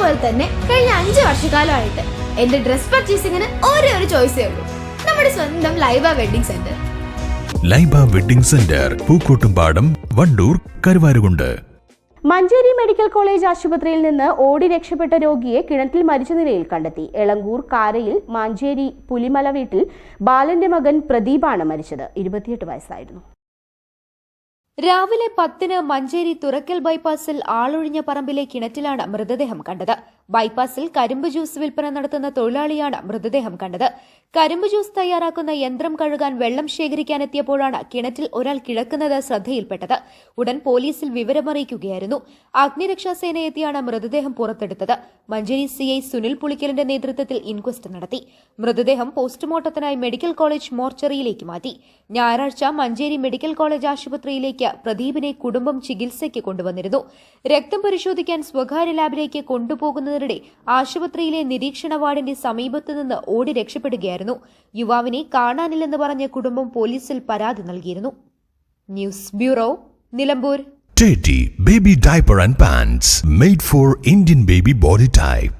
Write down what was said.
പോലെ തന്നെ കഴിഞ്ഞ അഞ്ച് വർഷക്കാലമായിട്ട് എന്റെ ഡ്രസ് പർച്ചേസിങ്ങിന് ഒരേ ഒരു ചോയ്സേ ഉള്ളൂ. നമ്മുടെ സ്വന്തം Laiba wedding centre. Laiba wedding centre Pookkottumpadam Wandoor Karuvarakundu. Manjeri medical college ആശുപത്രിയിൽ നിന്ന് ഓടി രക്ഷപ്പെട്ട രോഗിയെ കിണറ്റിൽ മരിച്ച നിലയിൽ കണ്ടെത്തി. എളങ്കൂർ കാരയിൽ മാഞ്ചേരി പുലിമല വീട്ടിൽ ബാലന്റെ മകൻ പ്രദീപാണ് മരിച്ചത്. ഇരുപത്തിയെട്ട് വയസ്സായിരുന്നു. രാവിലെ പത്തിന് മഞ്ചേരി തുറക്കൽ ബൈപ്പാസിൽ ആളൊഴിഞ്ഞ പറമ്പിലെ കിണറ്റിലാണ് മൃതദേഹം കണ്ടത്. ബൈപ്പാസിൽ കരിമ്പ് ജ്യൂസ് വിൽപ്പന നടത്തുന്ന തൊഴിലാളിയാണ് മൃതദേഹം കണ്ടത്. കരിമ്പ് ജ്യൂസ് തയ്യാറാക്കുന്ന യന്ത്രം കഴുകാൻ വെള്ളം ശേഖരിക്കാനെത്തിയപ്പോഴാണ് കിണറ്റിൽ ഒരാൾ കിടക്കുന്നത് ശ്രദ്ധയിൽപ്പെട്ടത്. ഉടൻ പോലീസിൽ വിവരമറിയിക്കുകയായിരുന്നു. അഗ്നിരക്ഷാസേന എത്തിയാണ് മൃതദേഹം പുറത്തെടുത്തത്. മഞ്ചേരി സിഐ സുനിൽ പുളിക്കലിന്റെ നേതൃത്വത്തിൽ ഇൻക്വസ്റ്റ് നടത്തി. മൃതദേഹം പോസ്റ്റ്മോർട്ടത്തിനായി മെഡിക്കൽ കോളേജ് മോർച്ചറിയിലേക്ക് മാറ്റി. ഞായറാഴ്ച മഞ്ചേരി മെഡിക്കൽ കോളേജ് ആശുപത്രിയിലേക്ക് പ്രദീപിനെ കുടുംബം ചികിത്സയ്ക്ക് കൊണ്ടുവന്നിരുന്നു. രക്തം പരിശോധിക്കാൻ സ്വകാര്യ ലാബിലേക്ക് കൊണ്ടുപോകുന്നതിനിടെ ആശുപത്രിയിലെ നിരീക്ഷണ വാർഡിന്റെ സമീപത്തു നിന്ന് ഓടി രക്ഷപ്പെടുകയായിരുന്നു. യുവാവിനെ കാണാനില്ലെന്ന് പറഞ്ഞ കുടുംബം പോലീസിൽ പരാതി നൽകിയിരുന്നു. News bureau Nilambur. Teddy Baby Diaper and Pants made for Indian baby body.